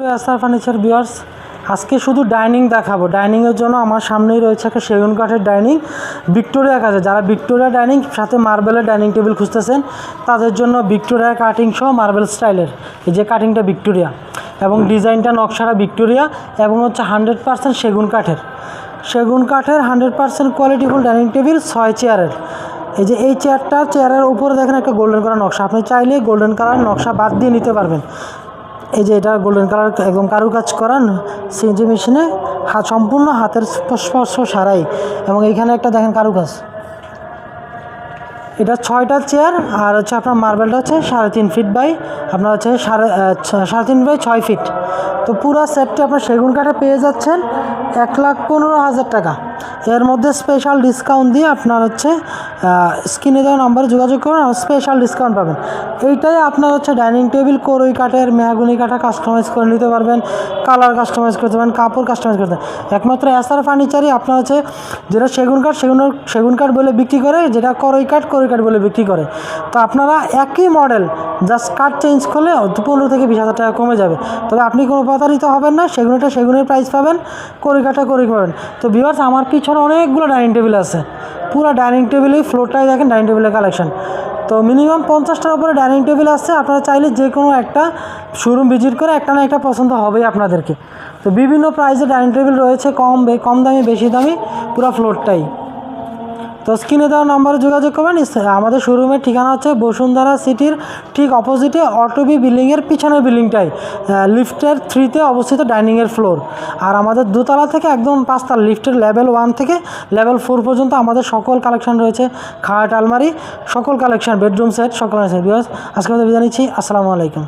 তো SR furniture বিয়ার্স আজকে শুধু ডাইনিং দেখাবো। ডাইনিংয়ের জন্য আমার সামনেই রয়েছে একটা সেগুন কাঠের ডাইনিং ভিক্টোরিয়া কাঠের যারা ভিক্টোরিয়া ডাইনিং সাথে মার্বেলের ডাইনিং টেবিল খুঁজতেছেন, তাদের জন্য ভিক্টোরিয়া কাটিং সহ মার্বেল স্টাইলের এই যে কাটিংটা ভিক্টোরিয়া এবং ডিজাইনটা নকশাটা ভিক্টোরিয়া এবং হচ্ছে হান্ড্রেড পার্সেন্ট সেগুন কাঠের। সেগুন কাঠের hundred percent qualityful dining table ছয় চেয়ারের এই যে এই চেয়ারটা চেয়ারের উপরে দেখেন একটা গোল্ডেন কালার নকশা। আপনি চাইলে গোল্ডেন কালার নকশা বাদ দিয়ে নিতে পারবেন। এই যে এটা গোল্ডেন কালার একদম কারুকাজ করান সিএনজি মেশিনে হাত সম্পূর্ণ হাতের স্পর্শ সারাই। এবং এইখানে একটা দেখেন কারুকাজ। এটা ছয়টা চেয়ার আর হচ্ছে আপনার মার্বেলটা হচ্ছে সাড়ে তিন ফিট বাই আপনার হচ্ছে সাড়ে সাড়ে তিন বাই ছয় ফিট তো পুরো সেটটি আপনার সেগুন কাঠে পেয়ে যাচ্ছেন এক লাখ পনেরো হাজার টাকা। এর মধ্যে স্পেশাল ডিসকাউন্ট দিয়ে আপনার হচ্ছে স্ক্রিনে দেওয়া নাম্বারে যোগাযোগ করুন আর স্পেশাল ডিসকাউন্ট পাবেন। এইটাই আপনার হচ্ছে ডাইনিং টেবিল করই কাঠের মেহাগুনি কাঠা কাস্টমাইজ করে নিতে পারবেন কালার কাস্টমাইজ করতে পারবেন, কাপড় কাস্টমাইজ করতে একমাত্র এসআর ফার্নিচারই আপনার হচ্ছে যেটা সেগুন কাঠ, সেগুন সেগুন কাঠ বলে বিক্রি করে, যেটা করই কাঠ করই কাঠ বলে বিক্রি করে। তো আপনারা একই মডেল জাস্ট কাঠ চেঞ্জ করলে পনেরো থেকে বিশ হাজার টাকা কমে যাবে। তবে আপনি কোনো প্রতারিত হবেন না সেগুনটা সেগুনের প্রাইস পাবেন করি কাঠা করি পাবেন। তো বিভার্স আমার পিছনে অনেকগুলো ডাইনিং টেবিল আছে। পুরো ডাইনিং টেবিলেই ফ্লোরটাই দেখেন ডাইনিং টেবিলের কালেকশন। তো মিনিমাম পঞ্চাশটার উপরে ডাইনিং টেবিল আছে। আপনারা চাইলে যে কোনো একটা শোরুম ভিজিট করে একটা না একটা পছন্দ হবেই আপনাদেরকে। তো বিভিন্ন প্রাইসে ডাইনিং টেবিল রয়েছে, কম কম দামি, বেশি দামি পুরো ফ্লোরটাই। তো স্ক্রিনে দেওয়া নাম্বারে যোগাযোগ করবেন। আমাদের শোরুমের ঠিকানা হচ্ছে বসুন্ধরা সিটির ঠিক অপোজিটে অটোবি বিল্ডিংয়ের পিছনের বিল্ডিংটাই লিফটের থ্রিতে অবস্থিত ডাইনিংয়ের ফ্লোর আর আমাদের দোতলা থেকে একদম পাঁচতলা লিফটের লেভেল ওয়ান থেকে লেভেল ফোর পর্যন্ত আমাদের সকল কালেকশন রয়েছে। খাট, আলমারি, সকল কালেকশন বেডরুম সেট সকল বিকজ আজকে আমাদের বিদায় নিচ্ছি। আসসালামু আলাইকুম।